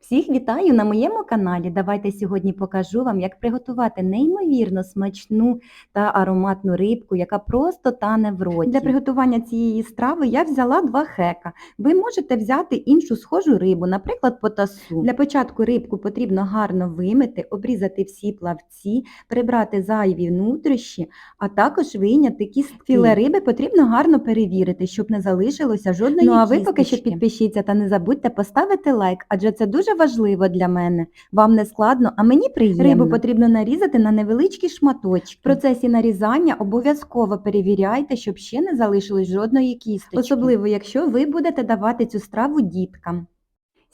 Всіх вітаю на моєму каналі. Давайте сьогодні покажу вам, як приготувати неймовірно смачну та ароматну рибку, яка просто тане в роті. Для приготування цієї страви я взяла два хека. Ви можете взяти іншу схожу рибу, наприклад, потасу. Для початку рибку потрібно гарно вимити, обрізати всі плавці, прибрати зайві нутрощі, а також вийняти кістки. Філе риби потрібно гарно перевірити, щоб не залишилося жодної Ну, а ви поки що. Підпишіться та не забудьте поставити лайк, адже це дуже важливо для мене. Вам не складно, а мені приємно. Рибу потрібно нарізати на невеличкі шматочки. В процесі нарізання обов'язково перевіряйте, щоб ще не залишилось жодної кісточки. Особливо, якщо ви будете давати цю страву діткам.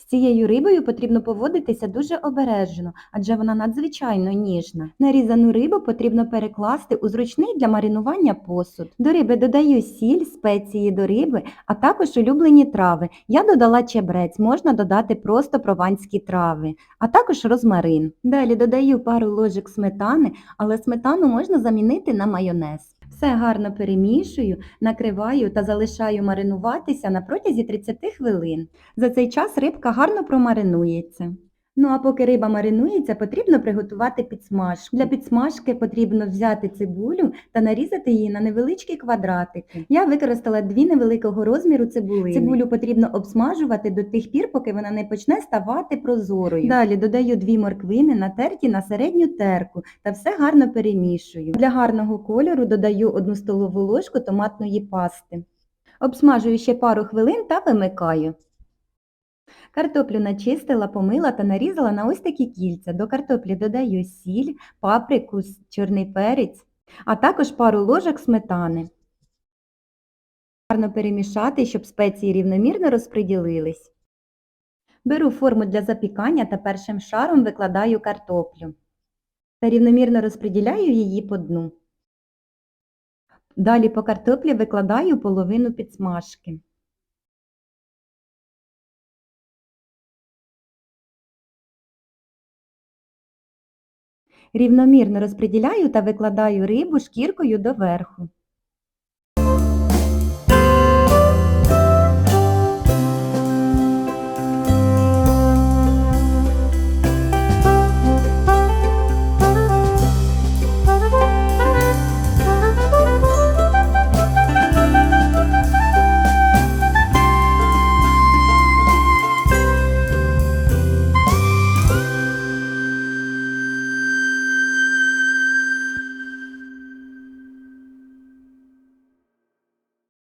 Цією рибою потрібно поводитися дуже обережно, адже вона надзвичайно ніжна. Нарізану рибу потрібно перекласти у зручний для маринування посуд. До риби додаю сіль, спеції до риби, а також улюблені трави. Я додала чебрець, можна додати просто прованські трави, а також розмарин. Далі додаю пару ложок сметани, але сметану можна замінити на майонез. Все гарно перемішую, накриваю та залишаю маринуватися на протязі 30 хвилин. За цей час рибка гарно промаринується. Ну а поки риба маринується, потрібно приготувати підсмажку. Для підсмажки потрібно взяти цибулю та нарізати її на невеличкі квадратики. Я використала дві невеликого розміру цибулини. Цибулю потрібно обсмажувати до тих пір, поки вона не почне ставати прозорою. Далі додаю дві морквини, натерті на середню терку та все гарно перемішую. Для гарного кольору додаю одну столову ложку томатної пасти. Обсмажую ще пару хвилин та вимикаю. Картоплю начистила, помила та нарізала на ось такі кільця. До картоплі додаю сіль, паприку, чорний перець, а також пару ложок сметани. Гарно перемішати, щоб спеції рівномірно розподілились. Беру форму для запікання та першим шаром викладаю картоплю та рівномірно розподіляю її по дну. Далі по картоплі викладаю половину підсмажки. Рівномірно розподіляю та викладаю рибу шкіркою доверху.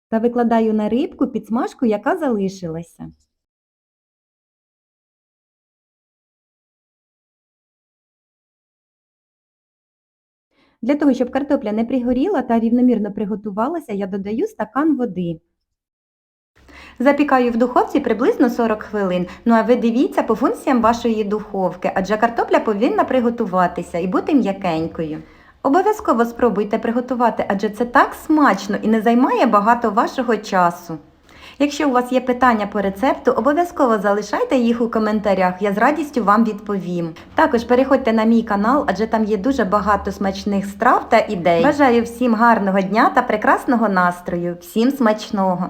Та викладаю на рибку підсмажку, яка залишилася. Для того, щоб картопля не пригоріла та рівномірно приготувалася, я додаю стакан води. Запікаю в духовці приблизно 40 хвилин. Ну а ви дивіться по функціям вашої духовки, адже картопля повинна приготуватися і бути м'якенькою. Обов'язково спробуйте приготувати, адже це так смачно і не займає багато вашого часу. Якщо у вас є питання по рецепту, обов'язково залишайте їх у коментарях, я з радістю вам відповім. Також переходьте на мій канал, адже там є дуже багато смачних страв та ідей. Бажаю всім гарного дня та прекрасного настрою. Всім смачного!